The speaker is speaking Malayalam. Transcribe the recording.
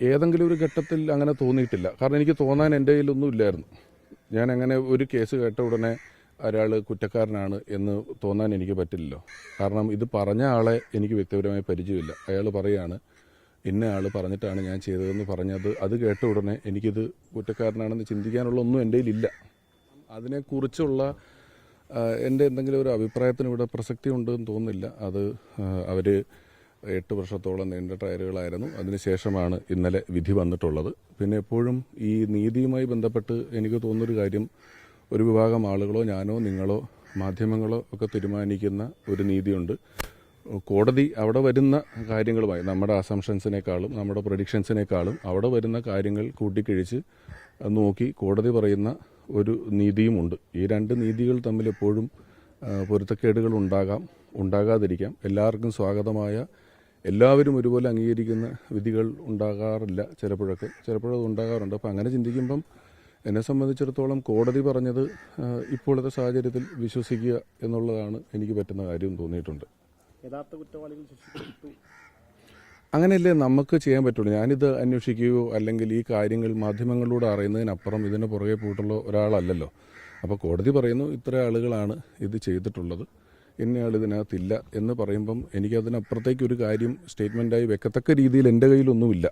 ഏതെങ്കിലും ഒരു ഘട്ടത്തിൽ അങ്ങനെ തോന്നിയിട്ടില്ല. കാരണം എനിക്ക് തോന്നാൻ എന്റെ കയ്യിലൊന്നും ഇല്ലായിരുന്നു. ഞാൻ അങ്ങനെ ഒരു കേസ് കേട്ട ഉടനെ ഒരാൾ കുറ്റക്കാരനാണ് എന്ന് തോന്നാൻ എനിക്ക് പറ്റില്ലല്ലോ. കാരണം ഇത് പറഞ്ഞ ആളെ എനിക്ക് വ്യക്തിപരമായി പരിചയമില്ല. അയാൾ പറയാണ് ഇന്ന ആൾ പറഞ്ഞിട്ടാണ് ഞാൻ ചെയ്തതെന്ന് പറഞ്ഞത്. അത് കേട്ട ഉടനെ എനിക്കിത് കുറ്റക്കാരനാണെന്ന് ചിന്തിക്കാനുള്ള ഒന്നും എന്റെ കയ്യിലില്ല. അതിനെക്കുറിച്ചുള്ള എന്റെ എന്തെങ്കിലും ഒരു അഭിപ്രായത്തിന് ഇവിടെ പ്രസക്തി ഉണ്ടെന്ന് തോന്നുന്നില്ല. അത് അവർ എട്ട് വർഷത്തോളം നീണ്ട ട്രയലുകളായിരുന്നു അതിനുശേഷമാണ് ഇന്നലെ വിധി വന്നിട്ടുള്ളത്. പിന്നെ എപ്പോഴും ഈ നീതിയുമായി ബന്ധപ്പെട്ട് എനിക്ക് തോന്നുന്നൊരു കാര്യം ഒരു വിഭാഗം ആളുകളോ ഞാനോ നിങ്ങളോ മാധ്യമങ്ങളോ ഒക്കെ തീരുമാനിക്കുന്ന ഒരു നീതിയുണ്ട്. കോടതി അവിടെ വരുന്ന കാര്യങ്ങളുമായി നമ്മുടെ അസംഷൻസിനേക്കാളും നമ്മുടെ പ്രൊഡിക്ഷൻസിനേക്കാളും അവിടെ വരുന്ന കാര്യങ്ങൾ കൂട്ടിക്കിഴിച്ച് നോക്കി കോടതി പറയുന്ന ഒരു നീതിയുമുണ്ട്. ഈ രണ്ട് നീതികൾ തമ്മിൽ എപ്പോഴും പൊരുത്തക്കേടുകൾ ഉണ്ടാകാം ഉണ്ടാകാതിരിക്കാം. എല്ലാവർക്കും സ്വാഗതമായ എല്ലാവരും ഒരുപോലെ അംഗീകരിക്കുന്ന വിധികൾ ഉണ്ടാകാറില്ല ചിലപ്പോഴൊക്കെ. ചിലപ്പോഴത് ഉണ്ടാകാറുണ്ട്. അപ്പം അങ്ങനെ ചിന്തിക്കുമ്പം എന്നെ സംബന്ധിച്ചിടത്തോളം കോടതി പറഞ്ഞത് ഇപ്പോഴത്തെ സാഹചര്യത്തിൽ വിശ്വസിക്കുക എന്നുള്ളതാണ് എനിക്ക് പറ്റുന്ന കാര്യം തോന്നിയിട്ടുണ്ട്. യഥാർത്ഥ കുറ്റവാളികൾ ശിക്ഷിക്കപ്പെട്ടു. അങ്ങനെയല്ലേ നമുക്ക് ചെയ്യാൻ പറ്റുള്ളൂ? ഞാനിത് അന്വേഷിക്കുകയോ അല്ലെങ്കിൽ ഈ കാര്യങ്ങൾ മാധ്യമങ്ങളിലൂടെ അറിയുന്നതിനപ്പുറം ഇതിന് പുറകെ പോയിട്ടുള്ള ഒരാളല്ലല്ലോ. അപ്പോൾ കോടതി പറയുന്നു ഇത്ര ആളുകളാണ് ഇത് ചെയ്തിട്ടുള്ളത്. ഇന്നയാൾ ഇതിനകത്തില്ല എന്ന് പറയുമ്പം എനിക്കതിനപ്പുറത്തേക്ക് ഒരു കാര്യം സ്റ്റേറ്റ്മെന്റായി വെക്കത്തക്ക രീതിയിൽ എന്റെ കയ്യിലൊന്നുമില്ല.